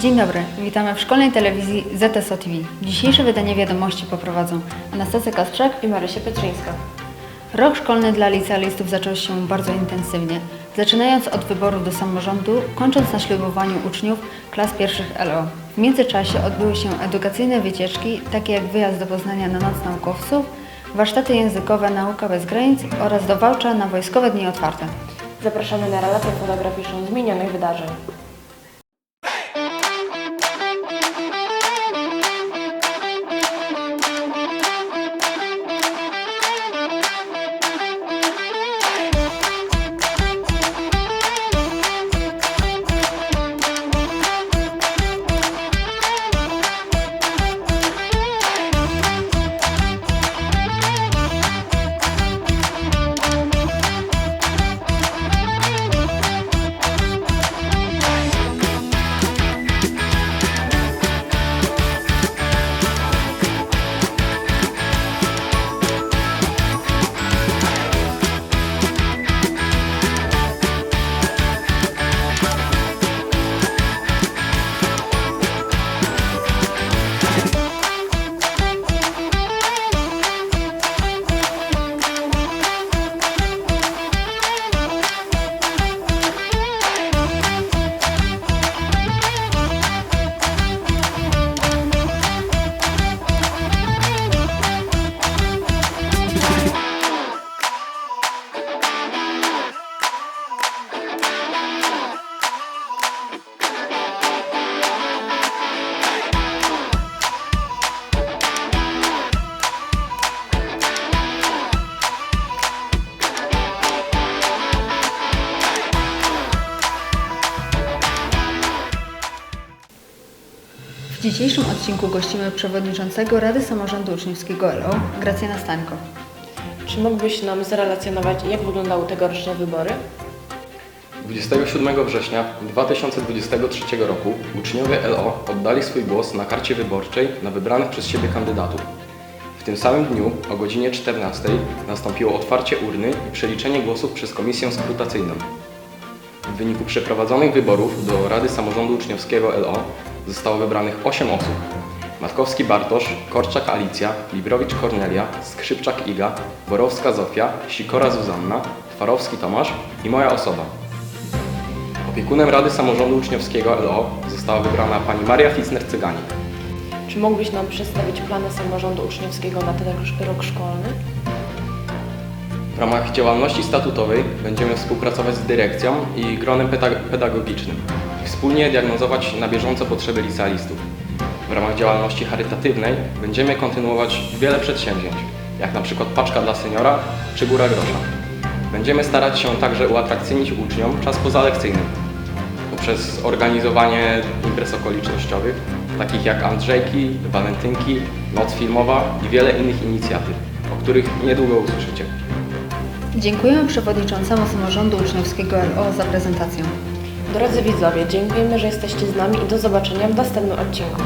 Dzień dobry, witamy w szkolnej telewizji ZSO TV. Dzisiejsze wydanie wiadomości poprowadzą Anastazja Kasprzak. i Marysia Pietrzyńska. Rok szkolny dla licealistów zaczął się bardzo intensywnie, zaczynając od wyboru do samorządu, kończąc na ślubowaniu uczniów klas pierwszych LO. W międzyczasie odbyły się edukacyjne wycieczki, takie jak wyjazd do Poznania na Noc Naukowców, warsztaty językowe Nauka bez granic oraz do Wałcza na Wojskowe Dni Otwarte. Zapraszamy na relację fotograficzną z minionych wydarzeń. W dzisiejszym odcinku gościmy przewodniczącego Rady Samorządu Uczniowskiego LO, Gracjana Stańko. Czy mógłbyś nam zrelacjonować, jak wyglądały tegoroczne wybory? 27 września 2023 roku uczniowie LO oddali swój głos na karcie wyborczej na wybranych przez siebie kandydatów. W tym samym dniu o godzinie 14 nastąpiło otwarcie urny i przeliczenie głosów przez komisję skrutacyjną. W wyniku przeprowadzonych wyborów do Rady Samorządu Uczniowskiego LO zostało wybranych 8 osób. Matkowski Bartosz, Korczak Alicja, Librowicz Kornelia, Skrzypczak Iga, Borowska Zofia, Sikora Zuzanna, Twarowski Tomasz i moja osoba. Opiekunem Rady Samorządu Uczniowskiego LO została wybrana pani Maria Fisner-Cyganik. Czy mógłbyś nam przedstawić plany samorządu uczniowskiego na ten rok- szkolny? W ramach działalności statutowej będziemy współpracować z dyrekcją i gronem peda- pedagogicznym wspólnie diagnozować na bieżąco potrzeby licealistów. W ramach działalności charytatywnej będziemy kontynuować wiele przedsięwzięć, jak na przykład Paczka dla Seniora czy Góra Grosza. Będziemy starać się także uatrakcyjnić uczniom czas pozalekcyjny poprzez organizowanie imprez okolicznościowych, takich jak Andrzejki, Walentynki, Noc Filmowa i wiele innych inicjatyw, o których niedługo usłyszycie. Dziękujemy przewodniczącemu Samorządu Uczniowskiego LO za prezentację. Drodzy widzowie, dziękujemy, że jesteście z nami i do zobaczenia w następnym odcinku.